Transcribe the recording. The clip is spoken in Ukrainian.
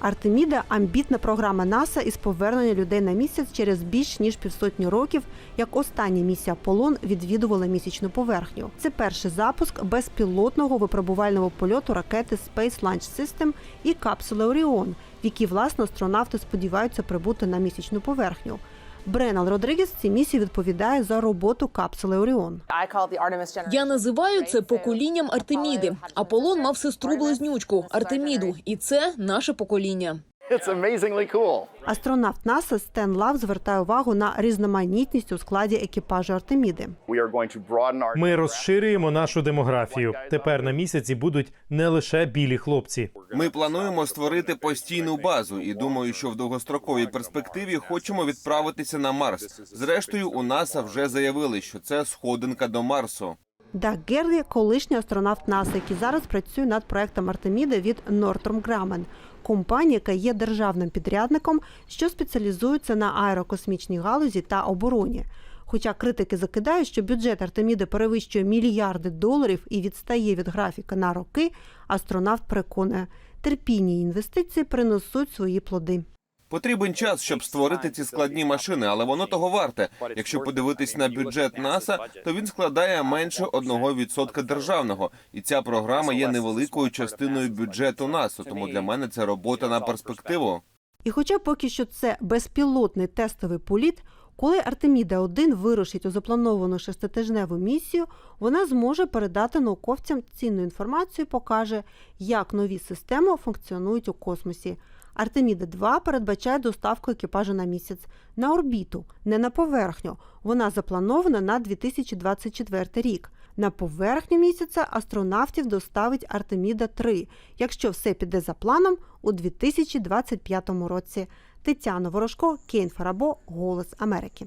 Артеміда амбітна програма НАСА із повернення людей на місяць через більш ніж півсотні років, як остання місія Аполлон відвідувала місячну поверхню. Це перший запуск безпілотного випробувального польоту ракети Space Launch System і капсули Оріон, в які власне астронавти сподіваються прибути на місячну поверхню. Бренал Родригес в цій місії відповідає за роботу капсули Оріон. Я називаю це поколінням Артеміди. Аполлон мав сестру близнючку Артеміду, і це наше покоління. It's amazingly cool. Астронавт НАСА Стен Лав звертає увагу на різноманітність у складі екіпажу Артеміди. We are going to broaden our Ми розширюємо нашу демографію. Тепер на місяці будуть не лише білі хлопці. Ми плануємо створити постійну базу, і думаю, що в довгостроковій перспективі хочемо відправитися на Марс. Зрештою, у НАСА вже заявили, що це сходинка до Марсу. Даг Герлі – колишній астронавт НАСА, який зараз працює над проектом Артеміда від Northrop Grumman, компанії, яка є державним підрядником, що спеціалізується на аерокосмічній галузі та обороні. Хоча критики закидають, що бюджет Артеміди перевищує мільярди доларів і відстає від графіка на роки, астронавт переконує, терпіння і інвестиції принесуть свої плоди. Потрібен час, щоб створити ці складні машини, але воно того варте. Якщо подивитись на бюджет НАСА, то він складає менше 1% державного, і ця програма є невеликою частиною бюджету НАСА. Тому для мене це робота на перспективу. І хоча поки що це безпілотний тестовий політ, коли Артеміда 1 вирушить у заплановану шеститижневу місію, вона зможе передати науковцям цінну інформацію, і покаже, як нові системи функціонують у космосі. Артеміда 2 передбачає доставку екіпажу на місяць на орбіту, не на поверхню. Вона запланована на 2024 рік. На поверхню місяця астронавтів доставить Артеміда 3, якщо все піде за планом у 2025 році. Тетяна Ворожко, Кейн Фарабо, Голос Америки.